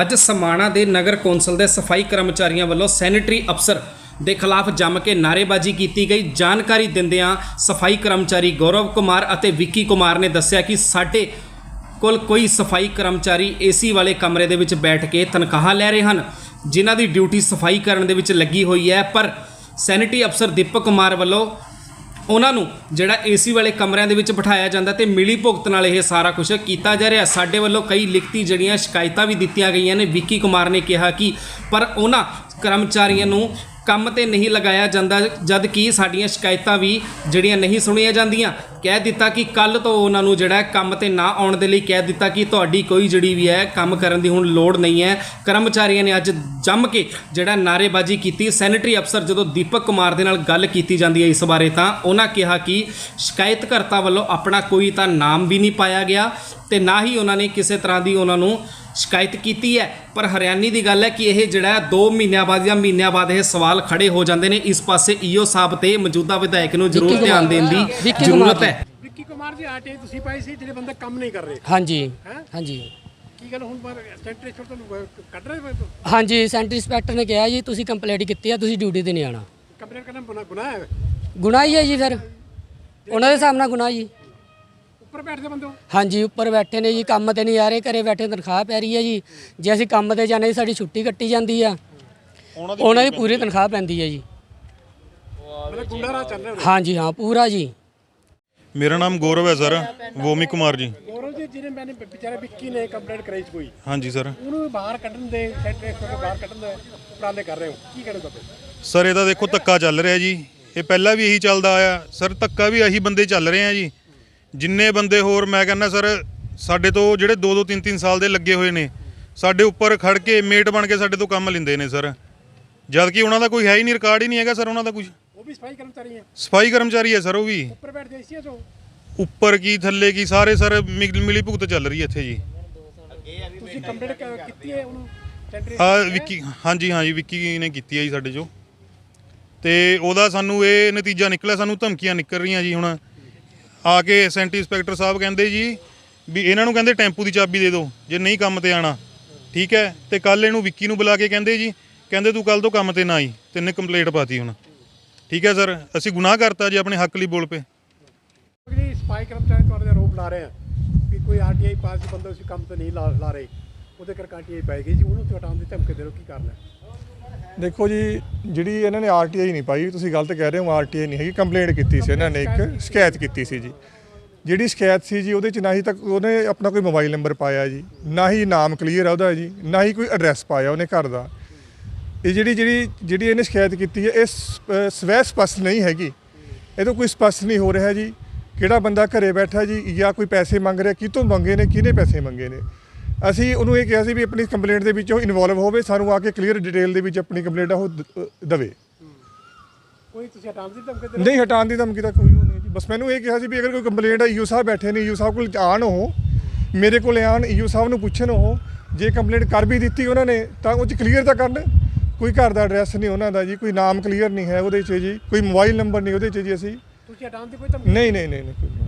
ਅੱਜ ਸਮਾਣਾ ਦੇ ਨਗਰ ਕੌਂਸਲ ਦੇ ਸਫ਼ਾਈ ਕਰਮਚਾਰੀਆਂ ਵੱਲੋਂ ਸੈਨੇਟਰੀ ਅਫਸਰ ਦੇ ਖਿਲਾਫ ਜੰਮ ਕੇ ਨਾਅਰੇਬਾਜ਼ੀ ਕੀਤੀ ਗਈ। ਜਾਣਕਾਰੀ ਦਿੰਦਿਆਂ ਸਫ਼ਾਈ ਕਰਮਚਾਰੀ ਗੌਰਵ ਕੁਮਾਰ ਅਤੇ ਵਿੱਕੀ ਕੁਮਾਰ ਨੇ ਦੱਸਿਆ ਕਿ ਸਾਡੇ ਕੋਲ ਕੋਈ ਸਫ਼ਾਈ ਕਰਮਚਾਰੀ ਏਸੀ ਵਾਲੇ ਕਮਰੇ ਦੇ ਵਿੱਚ ਬੈਠ ਕੇ ਤਨਖਾਹ ਲੈ ਰਹੇ ਹਨ, ਜਿਨ੍ਹਾਂ ਦੀ ਡਿਊਟੀ ਸਫ਼ਾਈ ਕਰਨ ਦੇ ਵਿੱਚ ਲੱਗੀ ਹੋਈ ਹੈ। ਪਰ ਸੈਨੇਟਰੀ ਅਫਸਰ ਦੀਪਕ ਕੁਮਾਰ ਵੱਲੋਂ ਉਹਨਾਂ ਨੂੰ ਜਿਹੜਾ ਏਸੀ ਵਾਲੇ ਕਮਰਿਆਂ ਦੇ ਵਿੱਚ ਬਿਠਾਇਆ ਜਾਂਦਾ ਤੇ ਮਿਲੀ ਭੁਗਤ ਨਾਲ ਇਹ ਸਾਰਾ ਕੁਝ ਕੀਤਾ ਜਾ ਰਿਹਾ। ਸਾਡੇ ਵੱਲੋਂ ਕਈ ਲਿਖਤੀ ਜਿਹੜੀਆਂ ਸ਼ਿਕਾਇਤਾਂ ਵੀ ਦਿੱਤੀਆਂ ਗਈਆਂ ਨੇ। ਵਿੱਕੀ ਕੁਮਾਰ ਨੇ ਕਿਹਾ ਕਿ ਪਰ ਉਹਨਾਂ ਕਰਮਚਾਰੀਆਂ ਨੂੰ ਕੰਮ ਤੇ ਨਹੀਂ ਲਗਾਇਆ ਜਾਂਦਾ, ਜਦ ਕਿ ਸਾਡੀਆਂ ਸ਼ਿਕਾਇਤਾਂ ਵੀ ਜਿਹੜੀਆਂ ਨਹੀਂ ਸੁਣੀਆਂ ਜਾਂਦੀਆਂ। ਕਹਿ ਦਿੱਤਾ ਕਿ ਕੱਲ ਤੋਂ ਉਹਨਾਂ ਨੂੰ ਜਿਹੜਾ ਕੰਮ ਤੇ ਨਾ ਆਉਣ ਦੇ ਲਈ ਕਹਿ ਦਿੱਤਾ ਕਿ ਤੁਹਾਡੀ ਕੋਈ ਜਿਹੜੀ ਵੀ ਹੈ, ਕੰਮ ਕਰਨ ਦੀ ਹੁਣ ਲੋੜ ਨਹੀਂ ਹੈ। ਕਰਮਚਾਰੀਆਂ ਨੇ ਅੱਜ ਜੰਮ ਕੇ ਜਿਹੜਾ ਨਾਅਰੇਬਾਜ਼ੀ ਕੀਤੀ। ਸੈਨੇਟਰੀ ਅਫਸਰ ਜਦੋਂ ਦੀਪਕ ਕੁਮਾਰ ਦੇ ਨਾਲ ਗੱਲ ਕੀਤੀ ਜਾਂਦੀ ਹੈ ਇਸ ਬਾਰੇ ਤਾਂ ਉਹਨਾਂ ਕਿਹਾ ਕਿ ਸ਼ਿਕਾਇਤਕਰਤਾ ਵੱਲੋਂ ਆਪਣਾ ਕੋਈ ਤਾਂ ਨਾਮ ਵੀ ਨਹੀਂ ਪਾਇਆ ਗਿਆ ਤੇ ਨਾ ਹੀ ਉਹਨਾਂ ਨੇ ਕਿਸੇ ਤਰ੍ਹਾਂ ਦੀ ਉਹਨਾਂ ਨੂੰ ਸ਼ਿਕਾਇਤ ਕੀਤੀ ਹੈ। ਪਰ ਹਰਿਆਣੀ ਦੀ ਗੱਲ ਹੈ ਕਿ ਇਹ ਜਿਹੜਾ 2 ਮਹੀਨਿਆਂ ਬਾਅਦ ਜਾਂ ਮਹੀਨਿਆਂ ਬਾਅਦ ਇਹ ਸਵਾਲ ਖੜੇ ਹੋ ਜਾਂਦੇ ਨੇ। ਇਸ ਪਾਸੇ ਈਓ ਸਾਹਿਬ ਤੇ ਮੌਜੂਦਾ ਵਿਧਾਇਕ ਨੂੰ ਜ਼ਰੂਰ ਧਿਆਨ ਦੇਣ ਦੀ ਜ਼ਰੂਰਤ ਹੈ। ਵਿੱਕੀ ਕੁਮਾਰ ਜੀ ਆਰਟੀਆਈ ਤੁਸੀਂ ਪਾਈ ਸੀ ਜਿਹੜੇ ਬੰਦੇ ਕੰਮ ਨਹੀਂ ਕਰ ਰਹੇ। ਹਾਂਜੀ? ਹਾਂਜੀ। ਕੀ ਗੱਲ ਹੁਣ ਪਰ ਸੈਂਟਰੇਸ਼ਨ ਤੁਹਾਨੂੰ ਅਹ, ਕੱਢ ਰਹੇ ਹੋ ਹਾਂਜੀ ਸੈਂਟਰ ਇੰਸਪੈਕਟਰ ਨੇ ਕਿਹਾ ਜੀ ਤੁਸੀਂ ਕੰਪਲੇਂਟ ਕੀਤੀ ਆ ਤੁਸੀਂ ਡਿਊਟੀ ਤੇ ਨਹੀਂ ਆਣਾ ਕੰਪਲੇਂਟ ਕਰਨਾ ਗੁਨਾਹ ਗੁਨਾਹ ਹੈ ਗੁਨਾਹ ਹੀ ਹੈ ਜੀ ਫਿਰ। ਉਹਨਾਂ ਦੇ ਸਾਹਮਣੇ ਗੁਨਾਹ ਜੀ ਉੱਪਰ ਬੈਠਦੇ ਬੰਦੇ ਹੋ? ਹਾਂਜੀ ਉੱਪਰ ਬੈਠੇ ਨੇ ਜੀ ਕੰਮ ਤੇ ਨਹੀਂ ਆ ਰਹੇ ਘਰੇ ਬੈਠੇ ਤਨਖਾਹ ਪੈ ਰਹੀ ਹੈ ਜੀ। ਜੇ ਅਸੀਂ ਕੰਮ ਤੇ ਜਾਂਦੇ ਜੀ ਸਾਡੀ ਛੁੱਟੀ ਕੱਟੀ ਜਾਂਦੀ ਆ। ਉਹਨਾਂ ਦੀ ਪੂਰੀ ਤਨਖਾਹ ਪੈਂਦੀ ਹੈ ਜੀ। ਮਤਲਬ ਗੁੰਡਾ ਰਾਹ ਚੱਲ ਰਿਹਾ ਹਾਂਜੀ ਹਾਂ ਪੂਰਾ ਜੀ। ਮੇਰਾ ਨਾਮ ਗੌਰਵ ਹੈ ਸਰ। ਵੋਮੀ ਕੁਮਾਰ ਜੀ। ਗੌਰਵ ਜੀ ਜਿਹਨੇ ਮੈंने ਵਿਚਾਰੇ ਵਿੱਕੀ ਨੇ ਕੰਪਲੇਂਟ ਕਰਾਈ ਸੀ ਕੋਈ? ਹਾਂਜੀ ਸਰ। ਉਹਨੂੰ ਬਾਹਰ ਕੱਢਣ ਦੇ ਸੈਂਟਰੇਸ਼ਨ ਤੋਂ ਬਾਹਰ ਕੱਢਣ ਦੇ ਉਪਰਾਲੇ ਕਰ ਰਹੇ ਹੋ। ਕੀ ਕਰੋਗੇ ਸਰ ਇਹਦਾ ਦੇਖੋ ਧੱਕਾ ਚੱਲ ਰਿਹਾ ਜੀ। ਇਹ ਪਹਿਲਾਂ ਵੀ ਇਹੀ ਚੱਲਦਾ ਆਇਆ। ਸਰ ਧੱਕਾ ਵੀ ਇਹੀ ਬੰਦੇ ਚੱਲ ਰਹੇ ਆ ਜੀ। ਜਿੰਨੇ ਬੰਦੇ ਹੋਰ ਮੈਂ ਕਹਿੰਦਾ ਸਰ ਸਾਡੇ ਤੋਂ ਜਿਹੜੇ 2-2 3-3 ਸਾਲ ਦੇ ਲੱਗੇ ਹੋਏ ਨੇ ਸਾਡੇ ਉੱਪਰ ਖੜ ਕੇ ਮੇਟ ਬਣ ਕੇ ਸਾਡੇ ਤੋਂ ਕੰਮ ਲੈਂਦੇ ਨੇ ਸਰ। ਜਦ ਕਿ ਉਹਨਾਂ ਦਾ ਕੋਈ ਹੈ ਹੀ ਨਹੀਂ ਰਿਕਾਰਡ ਹੀ ਨਹੀਂ ਹੈਗਾ ਸਰ ਉਹਨਾਂ ਦਾ ਕੁਝ ਉਹ ਵੀ ਸਫ਼ਾਈ ਕਰਮਚਾਰੀ ਹੈ। ਸਫ਼ਾਈ ਕਰਮਚਾਰੀ ਹੈ ਸਰ ਉਹ ਵੀ। ਉੱਪਰ ਬੈਠਦੇ ਇਸੀਆਂ ਤੋਂ ਉੱਪਰ ਕੀ ਥੱਲੇ ਕੀ ਸਾਰੇ ਸਰ ਮਿਲ- ਭੁਗਤ ਚੱਲ ਰਹੀ ਹੈ ਇੱਥੇ ਜੀ। ਤੁਸੀਂ ਕੰਪਲੇਂਟ ਕੀਤੀ ਹੈ ਉਹਨੂੰ? ਆ ਵਿੱਕੀ ਹਾਂਜੀ ਹਾਂਜੀ ਵਿੱਕੀ ਨੇ ਕੀਤੀ ਹੈ ਜੀ ਸਾਡੇ ਚੋਂ। ਤੇ ਉਹਦਾ ਸਾਨੂੰ ਇਹ ਨਤੀਜਾ ਨਿਕਲਿਆ ਸਾਨੂੰ ਧਮਕੀਆਂ ਨਿਕਲ ਰਹੀਆਂ ਜੀ ਹੁਣ। ਆ ਕੇ ਸੈਂਟੀ ਇੰਸਪੈਕਟਰ ਸਾਹਿਬ ਕਹਿੰਦੇ ਜੀ ਵੀ ਇਹਨਾਂ ਨੂੰ ਕਹਿੰਦੇ ਟੈਂਪੂ ਦੀ ਚਾਬੀ ਦੇ ਦਿਓ, ਜੇ ਨਹੀਂ ਕੰਮ ਤੇ ਆਣਾ ਠੀਕ ਹੈ? ਤੇ ਕੱਲ ਇਹਨੂੰ ਵਿੱਕੀ ਨੂੰ ਬੁਲਾ ਕੇ ਕਹਿੰਦੇ ਜੀ, ਕਹਿੰਦੇ ਤੂੰ ਕੱਲ ਤੋਂ ਕੰਮ ਤੇ ਨਾ ਆਈ, ਤੈਨੇ ਕੰਪਲੇਂਟ ਪਾਤੀ ਹੁਣ। ਠੀਕ ਹੈ ਸਰ? ਅਸੀਂ ਗੁਨਾਹ ਕਰਤਾ ਜੀ, ਆਪਣੇ ਹੱਕ ਲਈ ਬੋਲ ਪਏ। ਜੀ ਸਫ਼ਾਈ ਕਰਮਚਾਰੀ ਤੁਹਾਡੇ ਆਰੋਪ ਲਾ ਰਹੇ ਆ ਵੀ ਕੋਈ ਆਰਟੀਆਈ ਪਾਸ ਦੇ ਬੰਦੇ ਤੁਸੀਂ ਕੰਮ ਤੇ ਨਹੀਂ ਲਾ ਲਾ ਰਹੇ, ਉਹਦੇ ਕਰਕੇ ਆਰਟੀਆਈ ਗਈ ਜੀ, ਉਹਨੂੰ ਤੇ ਹਟਾਉਣ ਦੀ ਧਮਕੀ ਦੇ ਰਹੇ ਹੋ? ਕੀ ਕਰਨਾ ਦੇਖੋ ਜੀ ਜਿਹੜੀ ਇਹਨਾਂ ਨੇ ਆਰਟੀਆਈ ਨਹੀਂ ਪਾਈ ਤੁਸੀਂ ਗਲਤ ਕਹਿ ਰਹੇ ਹੋ ਆਰਟੀਆਈ ਨਹੀਂ ਹੈਗੀ। ਕੰਪਲੇਂਟ ਕੀਤੀ ਸੀ ਇਹਨਾਂ ਨੇ ਇੱਕ ਸ਼ਿਕਾਇਤ ਕੀਤੀ ਸੀ ਜੀ। ਜਿਹੜੀ ਸ਼ਿਕਾਇਤ ਸੀ ਜੀ ਉਹਦੇ ਚ ਨਾ ਹੀ ਤੱਕ ਉਹਨੇ ਆਪਣਾ ਕੋਈ ਮੋਬਾਈਲ ਨੰਬਰ ਪਾਇਆ ਜੀ। ਨਾ ਹੀ ਨਾਮ ਕਲੀਅਰ ਆ ਉਹਦਾ ਜੀ ਨਾ ਹੀ ਕੋਈ ਐਡਰੈਸ ਪਾਇਆ ਉਹਨੇ ਘਰ ਦਾ। ਇਹ ਜਿਹੜੀ ਜਿਹੜੀ ਜਿਹੜੀ ਇਹਨੇ ਸ਼ਿਕਾਇਤ ਕੀਤੀ ਹੈ ਇਹ ਸ- ਅਹ ਸਵੈ ਸਪਸ਼ਟ ਨਹੀਂ ਹੈਗੀ। ਇਹ ਤੋਂ ਕੋਈ ਸਪਸ਼ਟ ਨਹੀਂ ਹੋ ਰਿਹਾ ਜੀ। ਕਿਹੜਾ ਬੰਦਾ ਘਰੇ ਬੈਠਾ ਜੀ ਜਾਂ ਕੋਈ ਪੈਸੇ ਮੰਗ ਰਿਹਾ ਕਿਤੋਂ ਮੰਗੇ ਨੇ ਕਿਹਨੇ ਪੈਸੇ ਮੰਗੇ ਨੇ? ਅਸੀਂ ਉਹਨੂੰ ਇਹ ਕਿਹਾ ਸੀ ਵੀ ਆਪਣੀ ਕੰਪਲੇਂਟ ਦੇ ਵਿੱਚ ਉਹ ਇਨਵੋਲਵ ਹੋਵੇ ਸਾਨੂੰ ਆ ਕੇ ਕਲੀਅਰ ਡਿਟੇਲ ਦੇ ਵਿੱਚ ਆਪਣੀ ਕੰਪਲੇਂਟ ਉਹ ਦਵੇ ਕੋਈ ਤੁਸੀਂ ਹਟਾਉਣ ਦੀ ਧਮਕੀ ਦੇ ਨਹੀਂ ਹਟਾਉਣ ਦੀ ਧਮਕੀ ਤਾਂ ਕੋਈ ਉਹ ਨਹੀਂ ਜੀ ਬਸ ਮੈਨੂੰ ਇਹ ਕਿਹਾ ਸੀ ਵੀ ਅਗਰ ਕੋਈ ਕੰਪਲੇਂਟ ਹੈ ਯੂ ਸਾਹਿਬ ਬੈਠੇ ਨੇ ਯੂ ਸਾਹਿਬ ਕੋਲ ਆਣ ਉਹ ਮੇਰੇ ਕੋਲ ਆਣ ਯੂ ਸਾਹਿਬ ਨੂੰ ਪੁੱਛਣ ਉਹ ਜੇ ਕੰਪਲੇਂਟ ਕਰ ਵੀ ਦਿੱਤੀ ਉਹਨਾਂ ਨੇ ਤਾਂ ਉਹ ਚ ਕਲੀਅਰ ਤਾਂ ਕਰਨ ਕੋਈ ਘਰ ਦਾ ਐਡਰੈਸ ਨਹੀਂ ਉਹਨਾਂ ਦਾ ਜੀ ਕੋਈ ਨਾਮ ਕਲੀਅਰ ਨਹੀਂ ਹੈ ਉਹਦੇ 'ਚ ਜੀ ਕੋਈ ਮੋਬਾਈਲ ਨੰਬਰ ਨਹੀਂ ਉਹਦੇ 'ਚ ਜੀ ਅਸੀਂ? ਤੁਸੀਂ ਹਟਾਉਣ ਦੀ ਕੋਈ ਧਮਕੀ ਨਹੀਂ ਨਹੀਂ ਨਹੀਂ ਨਹੀਂ ਕੋਈ ਨਹੀਂ।